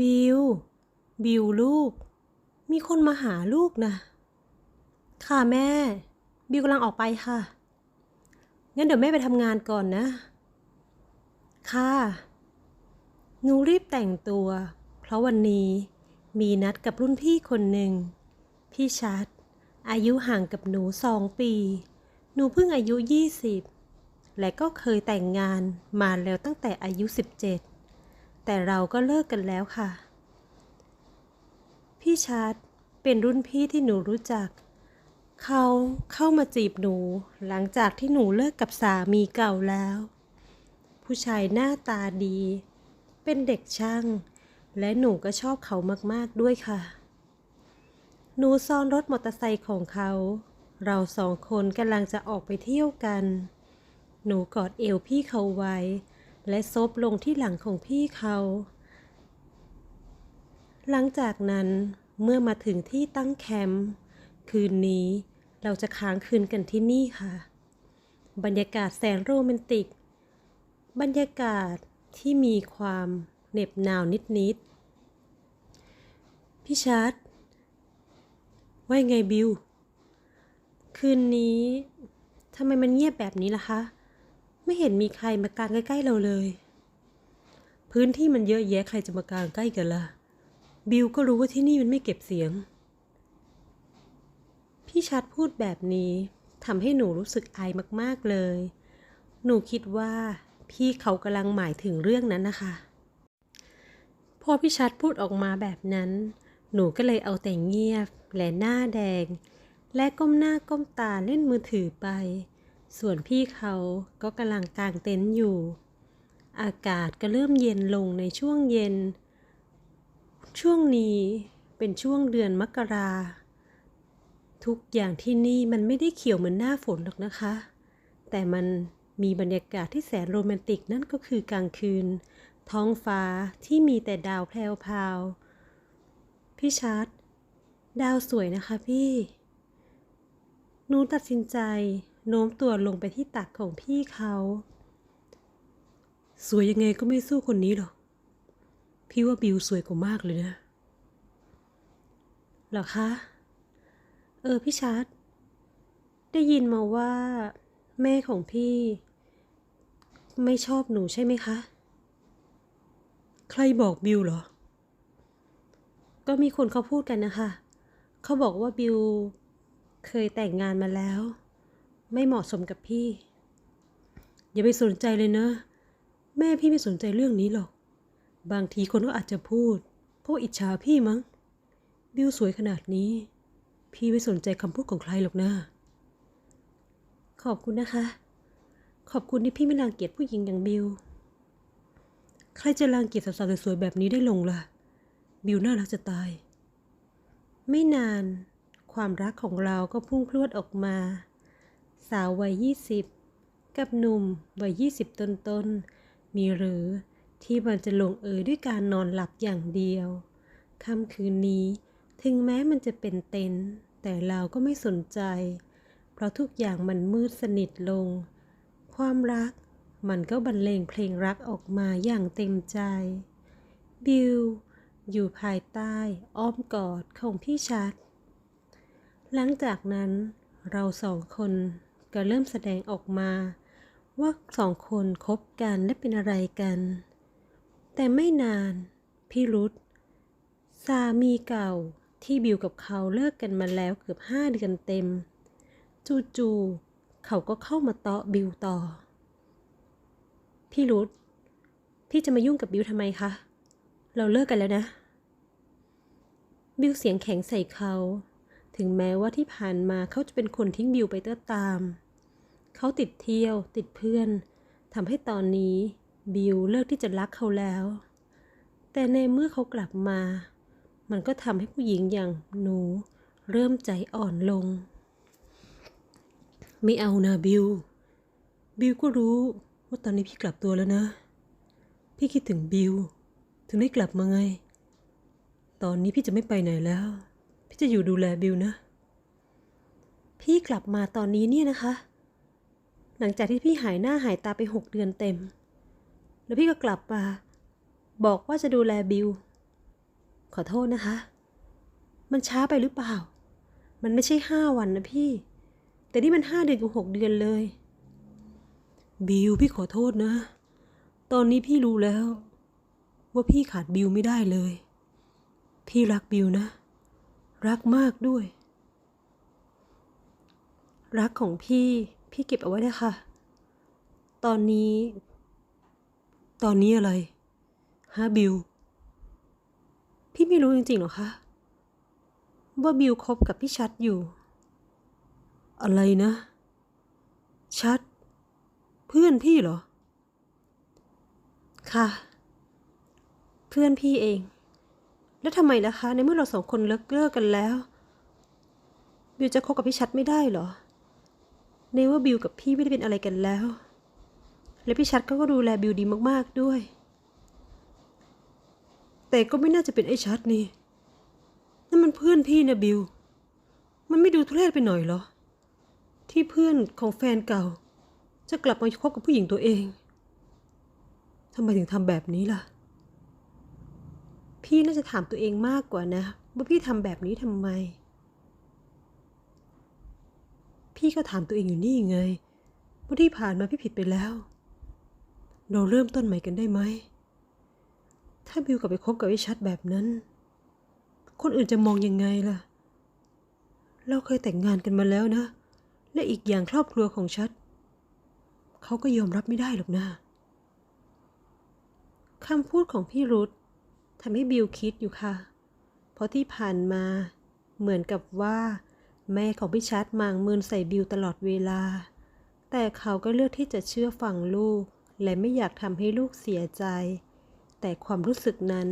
บิว บิวลูก มีคนมาหาลูกนะ ค่ะแม่ บิวกำลังออกไปค่ะ งั้นเดี๋ยวแม่ไปทำงานก่อนนะ ค่ะ หนูรีบแต่งตัว เพราะวันนี้มีนัดกับรุ่นพี่คนหนึ่ง พี่ชัด อายุห่างกับหนูสองปี หนูเพิ่งอายุ20และก็เคยแต่งงานมาแล้วตั้งแต่อายุ17 แต่เราก็เลิกกันแล้วค่ะ พี่ชัดเป็นรุ่นพี่ที่หนูรู้จัก เขาเข้ามาจีบหนูหลังจากที่หนูเลิกกับสามีเก่าแล้ว ผู้ชายหน้าตาดี เป็นเด็กช่าง และหนูก็ชอบเขามากๆด้วยค่ะ หนูซ้อนรถมอเตอร์ไซค์ของเขา เราสองคนกำลังจะออกไปเที่ยวกัน หนูกอดเอวพี่เขาไว้ และซบลงที่หลังของพี่เขา หลังจากนั้นเมื่อมาถึงที่ตั้งแคมป์คืนนี้เราจะค้างคืนกันที่นี่ค่ะ บรรยากาศแสนโรแมนติก บรรยากาศที่มีความเหน็บหนาวนิดๆพี่ชัดว่ายไงบิว คืนนี้ทำไมมันเงียบแบบนี้ล่ะคะ ไม่เห็นมีใครมากางใกล้ๆเราเลย พื้นที่มันเยอะแยะใครจะมากางใกล้กันล่ะ บิวก็รู้ว่าที่นี่มันไม่เก็บเสียง พี่ชัดพูดแบบนี้ทำให้หนูรู้สึกอายมากๆเลย หนูคิดว่าพี่เขากำลังหมายถึงเรื่องนั้นนะคะ พอพี่ชัดพูดออกมาแบบนั้น หนูก็เลยเอาแต่เงียบ และหน้าแดง และก้มหน้าก้มตาเล่นมือถือไป ส่วนพี่เขาก็กำลังกางเต็นท์อยู่ อากาศก็เริ่มเย็นลงในช่วงเย็น ช่วงนี้เป็นช่วงเดือนมกรา ทุกอย่างที่นี่มันไม่ได้เขียวเหมือนหน้าฝนหรอกนะคะ แต่มันมีบรรยากาศที่แสนโรแมนติกนั่นก็คือกลางคืน ท้องฟ้าที่มีแต่ดาวแพรวๆพี่ชัดดาวสวยนะคะพี่หนูตัดสินใจ โน้มตัวลงไปที่ตักของพี่เขา สวยยังไงก็ไม่สู้คนนี้หรอก พี่ว่าบิวสวยกว่ามากเลยนะหรอคะ เออพี่ชัดได้ยินมาว่า แม่ของพี่ ไม่ชอบหนูใช่ไหมคะ ใครบอกบิวเหรอ ก็มีคนเขาพูดกันนะคะ เขาบอกว่าบิวเคยแต่งงานมาแล้ว ไม่เหมาะสมกับพี่ อย่าไปสนใจเลยนะ แม่พี่ไม่สนใจเรื่องนี้หรอก บางทีคนก็อาจจะพูดเพราะว่าอิจฉาพี่มั้ง บิวสวยขนาดนี้ พี่ไม่สนใจคำพูดของใครหรอกนะขอบคุณนะคะ ขอบคุณที่พี่ไม่รังเกียจผู้หญิงอย่างบิว ใครจะรังเกียจสาวๆสวยๆแบบนี้ได้ลงล่ะ บิวน่ารักจะตาย ไม่นาน ความรักของเราก็พุ่งพรวดออกมา สาววัยยี่สิบกับหนุ่มวัยยี่สิบต้นมีหรือที่มันจะลงเอยด้วยการนอนหลับอย่างเดียว ค่ำคืนนี้ถึงแม้มันจะเป็นเต็นท์แต่เราก็ไม่สนใจ เพราะทุกอย่างมันมืดสนิทลง ความรักมันก็บรรเลงเพลงรักออกมาอย่างเต็มใจ บิวอยู่ภายใต้อ้อมกอดของพี่ชัด หลังจากนั้นเราสองคน ก็เริ่มแสดงออกมา ว่าสองคนคบกันและเป็นอะไรกัน แต่ไม่นานพี่รุธสามีเก่าที่บิวกับเขาเลิกกันมาแล้วเกือบห้าเดือนเต็ม จู่ๆเขาก็เข้ามาเตาะบิวต่อ พี่รุธพี่จะมายุ่งกับบิวทำไมคะ เราเลิกกันแล้วนะ บิวเสียงแข็งใส่เขา ถึงแม้ว่าที่ผ่านมาเขาจะเป็นคนทิ้งบิวไปก็ตาม เขาติดเที่ยว ติดเพื่อนทำให้ตอนนี้บิวเลิกที่จะรักเขาแล้ว แต่ในเมื่อเขากลับมา มันก็ทำให้ผู้หญิงอย่างหนูเริ่มใจอ่อนลง ไม่เอานะบิว บิวก็รู้ว่าตอนนี้พี่กลับตัวแล้วนะ พี่คิดถึงบิว ถึงได้กลับมาไง ตอนนี้พี่จะไม่ไปไหนแล้ว พี่จะอยู่ดูแลบิวนะ พี่กลับมาตอนนี้เนี่ยนะคะ หลังจากที่พี่หายหน้าหายตาไปหกเดือนเต็ม แล้วพี่ก็กลับมา บอกว่าจะดูแลบิวอโทษนะคะ มันช้าไปหรือเปล่า มันไม่ใช่ห้าวันนะพี่ แต่นี่มันห้าเดือนกับหกเดือนเลย บิวพี่ขอโทษนะ ตอนนี้พี่รู้แล้ว ว่าพี่ขาดบิวไม่ได้เลย พี่รักบิวนะ รักมากด้วย รักของพี่ พี่เก็บเอาไว้เลยค่ะ ตอนนี้ ตอนนี้อะไรฮะบิว พี่ไม่รู้จริงๆหรอคะ ว่าบิวคบกับพี่ชัดอยู่ อะไรนะ ชัด เพื่อนพี่เหรอ ค่ะ เพื่อนพี่เอง แล้วทำไมล่ะคะ ในเมื่อเราสองคนเลิกเลิกกันแล้ว บิวจะคบกับพี่ชัดไม่ได้เหรอ ในว่าบิวกับพี่ไม่ได้เป็นอะไรกันแล้ว และพี่ชัดเขาก็ดูแลบิวดีมากๆด้วย แต่ก็ไม่น่าจะเป็นไอ้ชัดนี่นั่นมันเพื่อนพี่นะบิว มันไม่ดูทุเรศไปหน่อยเหรอ ที่เพื่อนของแฟนเก่า จะกลับมาคบกับผู้หญิงตัวเองทำไมถึงทำแบบนี้ล่ะ พี่น่าจะถามตัวเองมากกว่านะ ว่าพี่ทำแบบนี้ทำไม พี่ก็ถามตัวเองอยู่นี่ไงว่าที่ผ่านมาพี่ผิดไปแล้ว เราเริ่มต้นใหม่กันได้ไหม ถ้าบิวกลับไปคบกับไอ้ชัดแบบนั้น คนอื่นจะมองยังไงล่ะ เราเคยแต่งงานกันมาแล้วนะ และอีกอย่างครอบครัวของชัด เขาก็ยอมรับไม่ได้หรอกนะคำพูดของพี่รุธ ทำให้บิวคิดอยู่ค่ะ เพราะที่ผ่านมา เหมือนกับว่า แม่ของพี่ชัดมางมืนใส่บิวตลอดเวลา แต่เขาก็เลือกที่จะเชื่อฟังลูก และไม่อยากทำให้ลูกเสียใจ แต่ความรู้สึกนั้น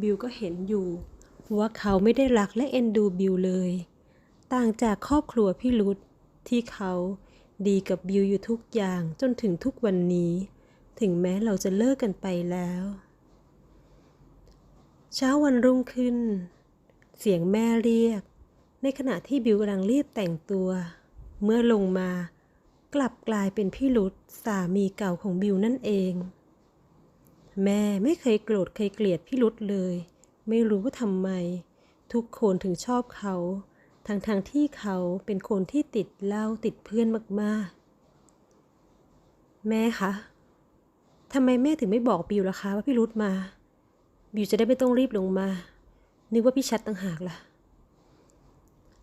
บิวก็เห็นอยู่ ว่าเขาไม่ได้รักและเอ็นดูบิวเลย ต่างจากครอบครัวพี่รุธที่เขาดีกับบิวอยู่ทุกอย่างจนถึงทุกวันนี้ ถึงแม้เราจะเลิกกันไปแล้ว เช้าวันรุ่งขึ้น เสียงแม่เรียก ในขณะที่บิวกำลังรีบแต่งตัว เมื่อลงมากลับกลายเป็นพี่รุธสามีเก่าของบิวนั่นเอง แม่ไม่เคยโกรธเคยเกลียดพี่รุธเลย ไม่รู้ว่าทำไม ทุกคนถึงชอบเขาทั้งๆทที่เขาเป็นคนที่ติดเหล้าติดเพื่อนมากๆ แม่คะทำไมแม่ถึงไม่บอกบิวล่ะคะว่าพี่รุธมา บิวจะได้ไม่ต้องรีบลงมา นึกว่าพี่ชัดต่างหากล่ะ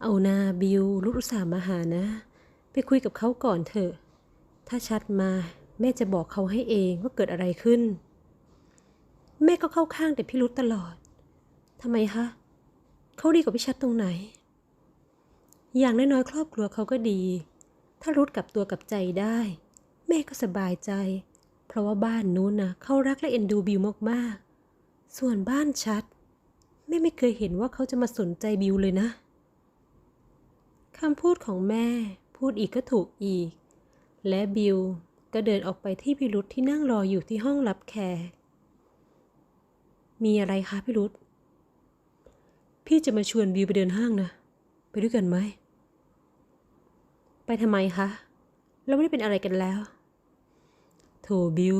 เอานาบิวรุธอุตส่าห์มาหานะ ไปคุยกับเขาก่อนเถอะ ถ้าชัดมา แม่จะบอกเขาให้เองว่าเกิดอะไรขึ้น แม่ก็เข้าข้างแต่พี่รุธตลอดทำไมคะเขาดีกว่าพี่ชัดตรงไหน อย่างน้อยๆครอบครัวเขาก็ดี ถ้ารุธกลับตัวกลับใจได้ แม่ก็สบายใจ เพราะว่าบ้านนู้นนะเขารักและเอ็นดูบิวมากๆ ส่วนบ้านชัด แม่ไม่เคยเห็นว่าเขาจะมาสนใจบิวเลยนะคำพูดของแม่พูดอีกก็ถูกอีก และบิวก็เดินออกไปที่พิรุธที่นั่งรออยู่ที่ห้องรับแขกมีอะไรคะพี่รุธพี่จะมาชวนบิวไปเดินห้างนะ ไปด้วยกันไหม ไปทำไมคะ เราไม่ได้เป็นอะไรกันแล้ว โถบิว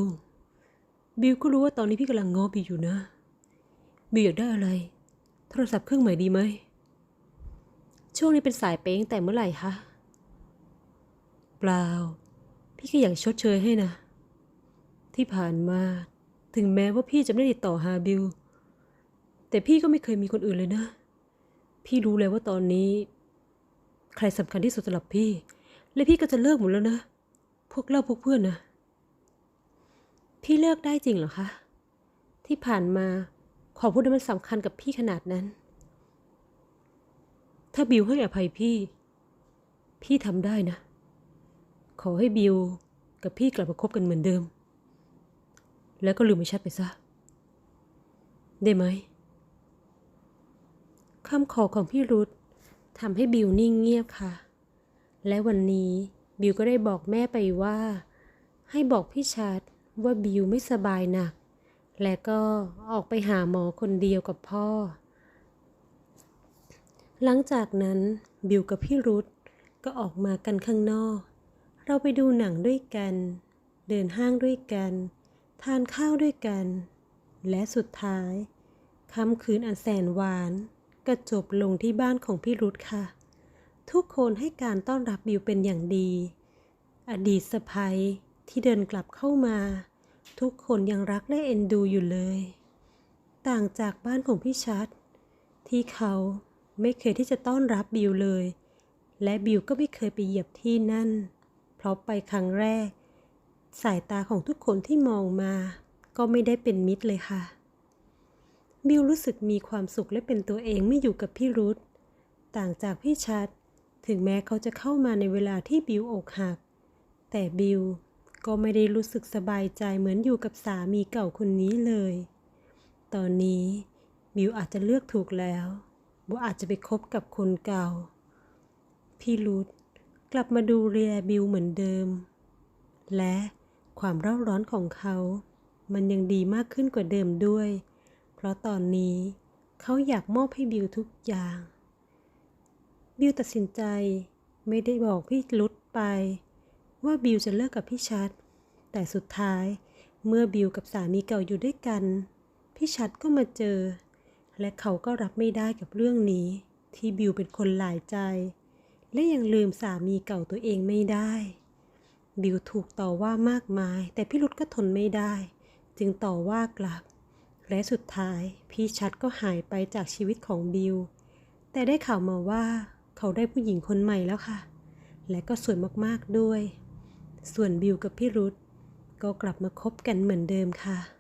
บิวก็รู้ว่าตอนนี้พี่กำลังง้อบิวอยู่นะ บิวอยากได้อะไร โทรศัพท์เครื่องใหม่ดีไหม ช่วงนี้เป็นสายเป้งแต่เมื่อไหร่คะ เปล่า พี่ก็อยากชดเชยให้นะ ที่ผ่านมา ถึงแม้ว่าพี่จะไม่ได้ติดต่อหาบิวแต่พี่ก็ไม่เคยมีคนอื่นเลยนะ พี่รู้เลยว่าตอนนี้ ใครสำคัญที่สุดสำหรับพี่ และพี่ก็จะเลิกหมดแล้วนะ พวกเราพวกเพื่อนนะ พี่เลิกได้จริงเหรอคะ ที่ผ่านมา ขอพูดว่ามันสำคัญกับพี่ขนาดนั้น ถ้าบิวให้อภัยพี่ พี่ทำได้นะ ขอให้บิวกับพี่กลับมาคบกันเหมือนเดิม แล้วก็ลืมไอ้ชัดไปซะ ได้ไหมคำขอของพี่รุธทำให้บิวนิ่งเงียบค่ะ และวันนี้บิวก็ได้บอกแม่ไปว่า ให้บอกพี่ชาดว่าบิวไม่สบายหนัก และก็ออกไปหาหมอคนเดียวกับพ่อ หลังจากนั้นบิวกับพี่รุธก็ออกมากันข้างนอก เราไปดูหนังด้วยกัน เดินห้างด้วยกัน ทานข้าวด้วยกัน และสุดท้ายค่ำคืนอันแสนหวานก็จบลงที่บ้านของพี่รุธค่ะ ทุกคนให้การต้อนรับบิวเป็นอย่างดี อดีตสะพ้ยที่เดินกลับเข้ามา ทุกคนยังรักและเอ็นดูอยู่เลย ต่างจากบ้านของพี่ชัด ที่เขาไม่เคยที่จะต้อนรับบิวเลย และบิวก็ไม่เคยไปเหยียบที่นั่น เพราะไปครั้งแรก สายตาของทุกคนที่มองมา ก็ไม่ได้เป็นมิตรเลยค่ะ บิวรู้สึกมีความสุขและเป็นตัวเองไม่อยู่กับพี่รุธต่างจากพี่ชัด ถึงแม้เขาจะเข้ามาในเวลาที่บิวอกหัก แต่บิว ก็ไม่ได้รู้สึกสบายใจเหมือนอยู่กับสามีเก่าคนนี้เลย ตอนนี้บิวอาจจะเลือกถูกแล้วว่าอาจจะไปคบกับคนเก่า พี่รุธกลับมาดูเรียบิวเหมือนเดิม และความเร่าร้อนของเขา มันยังดีมากขึ้นกว่าเดิมด้วย เพราะตอนนี้เขาอยากมอบให้บิวทุกอย่าง บิวตัดสินใจไม่ได้บอกพี่รุธไป ว่าบิวจะเลิกกับพี่ชัด แต่สุดท้ายเมื่อบิวกับสามีเก่าอยู่ด้วยกัน พี่ชัดก็มาเจอ และเขาก็รับไม่ได้กับเรื่องนี้ ที่บิวเป็นคนหลายใจ และยังลืมสามีเก่าตัวเองไม่ได้ บิวถูกต่อว่ามากมาย แต่พี่รุธก็ทนไม่ได้ จึงต่อว่ากลับ และสุดท้ายพี่ชัดก็หายไปจากชีวิตของบิว แต่ได้ข่าวมาว่า เขาได้ผู้หญิงคนใหม่แล้วค่ะ และก็สวยมากๆด้วย ส่วนบิวกับพี่รุธก็กลับมาคบกันเหมือนเดิมค่ะ